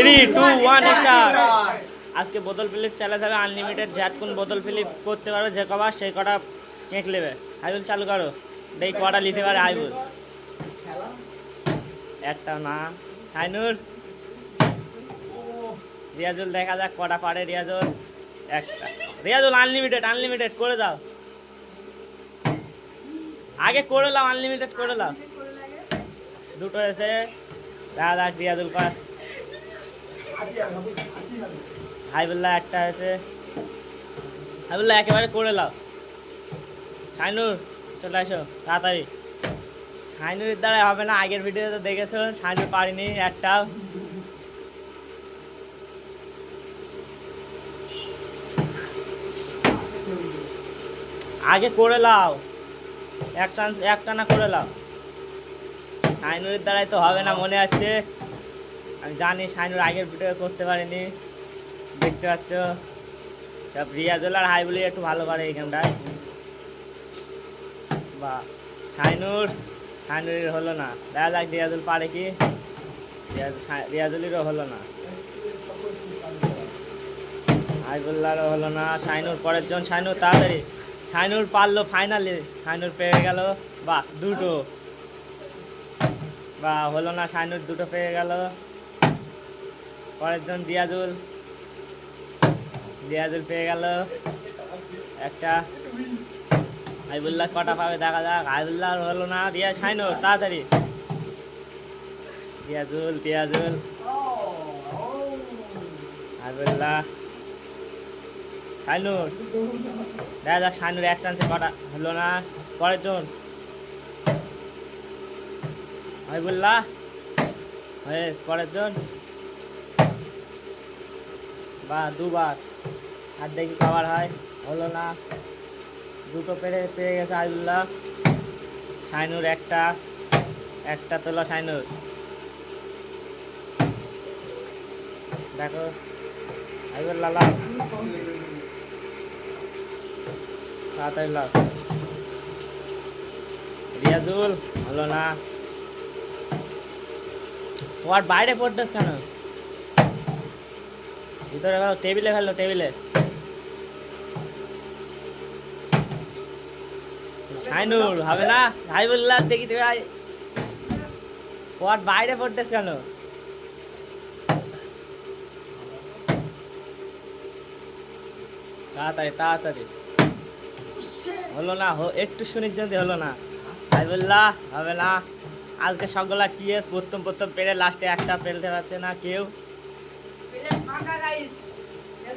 Three two one star আজকে বোতল Philip চালাতে যাবে আনলিমিটেড কোন বোতল ফিলিপ করতে পারবে যে কবা সেই কটা কেক নেবে। আইবুল চালু করো। এই কটা নিতে পারে আইবুল একটা না। সাইনুর। রিয়াজুল দেখা যাক কটা পারে রিয়াজুল। একটা। রিয়াজুল আনলিমিটেড আনলিমিটেড করে দাও। আগে করে দাও আনলিমিটেড করে দাও দুটো এসে দেখা যাক রিয়াজুল কর হাইবুল্লাহ একটা আছে। হাইবুল্লাহ একেবারে করে লাও। শাইনুর চলে আসো, তাড়াতাড়ি। দ্বারা হবে না, আগের ভিডিওতে দেখেছ শাইনুর পারিনি একটাও আগে করে লাও। এক চান্স একটা না করে লাও। শাইনুরের দ্বারাই তো হবে না, মনে হচ্ছে আমি জানি শাইনুর আগের ভিডিও করতে পারিনি। দেখতে পাচ্ছ? সব রিয়াজুল আর হাই বলে একটু ভালো করে এইখানটায়। বা শাইনুর শাইনুরের হলো না। দেখা যাক রিয়াজুল পারে কি। রিয়াজ- রিয়াজুলেরও হলো না। হাইবুল্লারও হলো না। শাইনুর পরের জন শাইনুর তাড়াতাড়ি। শাইনুর পারল ফাইনালি শাইনুর পেয়ে গেল। বাহ দুটো। বা, হলো না শাইনুর দুটো পেয়ে গেল। পরের জন দিয়াজুল। দিয়াজুল পেয়ে গেল। একটা। আইবুল্লাহ কটা পাবে দেখা যাক। আইবুল্লাহ হলো না। দিয়া শাইনুর তাড়াতাড়ি। দিয়াজুল দিয়াজুল। আইবুল্লাহ শাইনুর দেখা যাক শাইনুর এক চান্সে কটা হলো না। পরের জন। হাইবুল্লাহ হয়ে পরের জন। বা দুবার। আর দেখি কবার হয়। হলো না। দুটো পেরে পেয়ে গেছে আইবুল্লাহ শাইনুর একটা। একটা তোলা সাইনুর দেখো। রিয়াজুল, হলো না। ওয়ার বাইরে পড়তেস কেন? ভিতরে ফেলো টেবিলে ফেলো, টেবিলে। শাইনুর হবে না? ভাই বললাম দেখি তুমি ভাই। ওয়ার বাইরে পড়তেস কেন? তাড়াতাড়ি তাড়াতাড়ি। হলো না একটু শুনির জন্য হলো না। ভাই বললা হবে না। আজকে সকলা কি প্রথম প্রথম পেরে, লাস্টে একটা পেলতে পারছে না কেউ।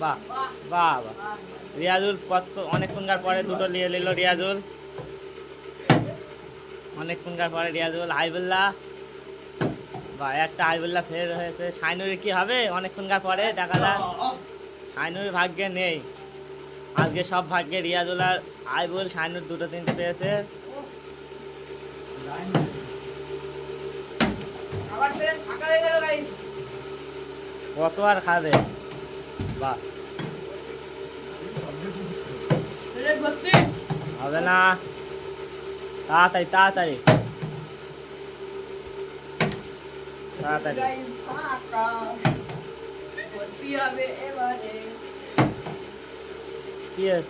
বাহ বাহ বাহ। রিয়াজুল কত অনেকক্ষণকার পরে দুটো নিয়ে নিল রিয়াজুল। অনেকক্ষণকার পরে রিয়াজুল আইবুল্লাহ বা একটা আইবুল্লাহ ফের হয়েছে। শাইনুরের কি হবে? অনেকক্ষণকার পরে, দেখা যাক। শাইনুরের ভাগ্যে নেই। আজকে সব ভাগ্যে রিয়াজুল আর আইবুল শাইনুর দুটো তিনটে পেয়েছে। কত আর খাবে? বাহ। হবে না। তাড়াতাড়ি তাড়াতাড়ি। তাড়াতাড়ি?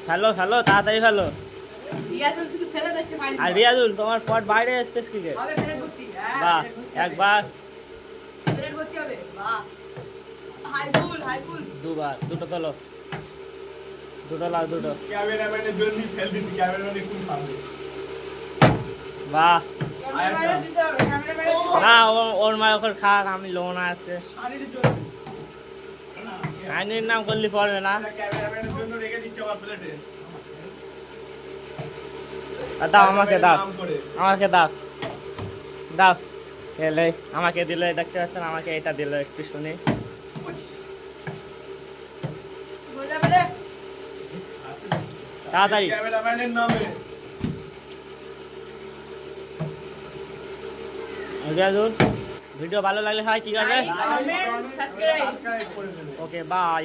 ফেলো ফেলো ফেলো। আর রিয়াজুল তোমার পট বাইরে আসতেছ কি হ্যাঁ বাহ। একবার। দুবার দুটো তোলো। দুটো লাও দুটো। ক্যামেরাম্যানের জন্য ফেল দিচ্ছি ক্যামেরাম্যান একটু খাবে বাহ। ক্যামেরাম্যানে দিতে হবে ক্যামেরাম্যানে দিতে হবে। না ওর মা ওখানে খাক আমি লোন আছে। আইনের নাম করলে পড়বে না। দাও আমাকে দাও। আমাকে দাও। দাও। এলে আমাকে দিল দেখতে পাচ্ছেন আমাকে এটা দিল একটু শুনি। তাড়াতাড়ি। ক্যামেরাম্যানের নামে। রিয়াজুল ভিডিও ভালো লাগলে হয় ঠিক আছে ওকে বাই